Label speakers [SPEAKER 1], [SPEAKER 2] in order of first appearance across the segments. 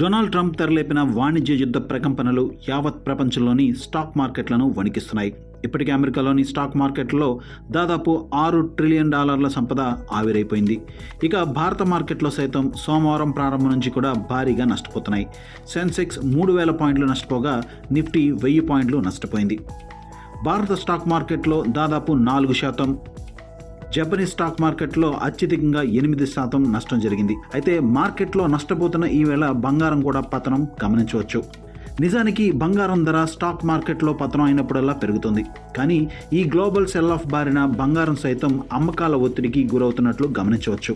[SPEAKER 1] Donald Trump తెరలేపిన వాణిజ్య యుద్ధ ప్రకంపనలు యావత్ ప్రపంచంలోని స్టాక్ మార్కెట్లను వణికిస్తున్నాయి. ఇప్పటికే అమెరికాలోని స్టాక్ మార్కెట్లో దాదాపు ఆరు ట్రిలియన్ డాలర్ల సంపద ఆవిరైపోయింది. ఇక భారత మార్కెట్లో సైతం సోమవారం ప్రారంభం నుంచి కూడా భారీగా నష్టపోతున్నాయి. సెన్సెక్స్ మూడు వేల పాయింట్లు నష్టపోగా నిఫ్టీ వెయ్యి పాయింట్లు నష్టపోయింది. భారత స్టాక్ మార్కెట్లో దాదాపు నాలుగు శాతం జపనీస్ స్టాక్ మార్కెట్లో అత్యధికంగా ఎనిమిది శాతం నష్టం జరిగింది. అయితే మార్కెట్లో నష్టపోతున్న ఈవేళ బంగారం కూడా పతనం గమనించవచ్చు. నిజానికి బంగారం ధర స్టాక్ మార్కెట్లో పతనం అయినప్పుడల్లా పెరుగుతుంది. కానీ ఈ గ్లోబల్ సెల్ ఆఫ్ బారిన బంగారం సైతం అమ్మకాల ఒత్తిడికి గురవుతున్నట్లు గమనించవచ్చు.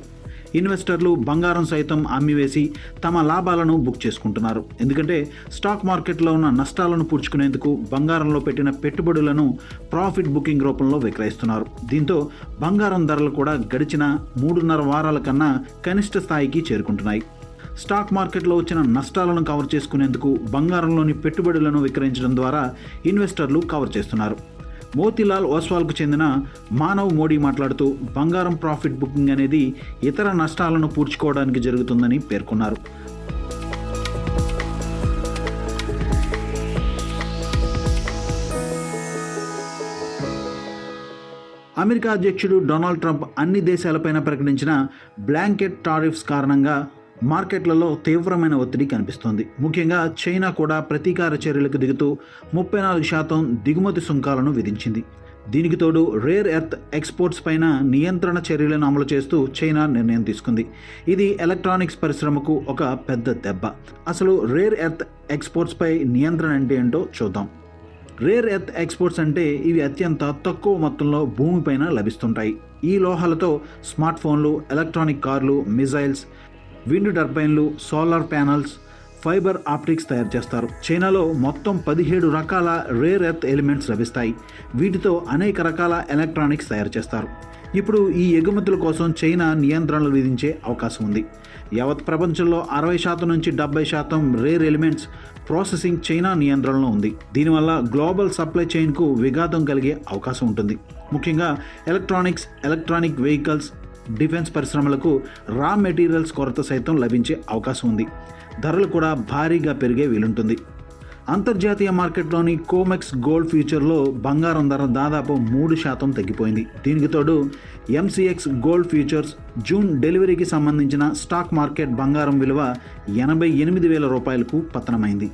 [SPEAKER 1] ఇన్వెస్టర్లు బంగారం సైతం అమ్మివేసి తమ లాభాలను బుక్ చేసుకుంటున్నారు. ఎందుకంటే స్టాక్ మార్కెట్లో ఉన్న నష్టాలను పూడ్చుకునేందుకు బంగారంలో పెట్టిన పెట్టుబడులను ప్రాఫిట్ బుకింగ్ రూపంలో విక్రయిస్తున్నారు. దీంతో బంగారం ధరలు కూడా గడిచిన మూడున్నర వారాల కన్నా కనిష్ట స్థాయికి చేరుకుంటున్నాయి. స్టాక్ మార్కెట్లో వచ్చిన నష్టాలను కవర్ చేసుకునేందుకు బంగారంలోని పెట్టుబడులను విక్రయించడం ద్వారా ఇన్వెస్టర్లు కవర్ చేస్తున్నారు. మోతీలాల్ ఓస్వాల్కు చెందిన మానవ్ మోడీ మాట్లాడుతూ బంగారం ప్రాఫిట్ బుకింగ్ అనేది ఇతర నష్టాలను పూడ్చుకోవడానికి జరుగుతుందని పేర్కొన్నారు. అమెరికా అధ్యక్షుడు డొనాల్డ్ ట్రంప్ అన్ని దేశాలపైన ప్రకటించిన బ్లాంకెట్ టారిఫ్స్ కారణంగా మార్కెట్లలో తీవ్రమైన ఒత్తిడి కనిపిస్తోంది. ముఖ్యంగా చైనా కూడా ప్రతీకార చర్యలకు దిగుతూ ముప్పై నాలుగు శాతం దిగుమతి సుంకాలను విధించింది. దీనికి తోడు రేర్ ఎర్త్ ఎక్స్పోర్ట్స్ పైన నియంత్రణ చర్యలను అమలు చేస్తూ చైనా నిర్ణయం తీసుకుంది. ఇది ఎలక్ట్రానిక్స్ పరిశ్రమకు ఒక పెద్ద దెబ్బ. అసలు రేర్ ఎర్త్ ఎక్స్పోర్ట్స్పై నియంత్రణ అంటే ఏంటో చూద్దాం. రేర్ ఎర్త్ ఎక్స్పోర్ట్స్ అంటే ఇవి అత్యంత తక్కువ మొత్తంలో భూమిపైన లభిస్తుంటాయి. ఈ లోహాలతో స్మార్ట్ ఫోన్లు ఎలక్ట్రానిక్ కార్లు మిజైల్స్ విండ్ టర్బైన్లు సోలార్ ప్యానల్స్ ఫైబర్ ఆప్టిక్స్ తయారు చేస్తారు. చైనాలో మొత్తం పదిహేడు రకాల రేర్ ఎర్త్ ఎలిమెంట్స్ లభిస్తాయి. వీటితో అనేక రకాల ఎలక్ట్రానిక్స్ తయారు చేస్తారు. ఇప్పుడు ఈ ఎగుమతుల కోసం చైనా నియంత్రణలు విధించే అవకాశం ఉంది. యావత్ ప్రపంచంలో అరవై శాతం నుంచి డెబ్బై శాతం రేర్ ఎలిమెంట్స్ ప్రాసెసింగ్ చైనా నియంత్రణలో ఉంది. దీనివల్ల గ్లోబల్ సప్లై చైన్కు విఘాతం కలిగే అవకాశం ఉంటుంది. ముఖ్యంగా ఎలక్ట్రానిక్స్ ఎలక్ట్రానిక్ వెహికల్స్ డిఫెన్స్ పరిశ్రమలకు రా మెటీరియల్స్ కొరత సైతం లభించే అవకాశం ఉంది. ధరలు కూడా భారీగా పెరిగే వీలుంటుంది. అంతర్జాతీయ మార్కెట్లోని కోమెక్స్ గోల్డ్ ఫ్యూచర్లో బంగారం ధర దాదాపు మూడు శాతం తగ్గిపోయింది. దీనికి తోడు ఎంసీఎక్స్ గోల్డ్ ఫ్యూచర్స్ జూన్ డెలివరీకి సంబంధించిన స్టాక్ మార్కెట్ బంగారం విలువ ఎనభై ఎనిమిది వేల రూపాయలకు పతనమైంది.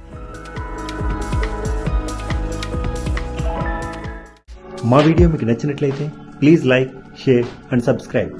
[SPEAKER 2] మా వీడియో మీకు నచ్చినట్లయితే please like share and subscribe.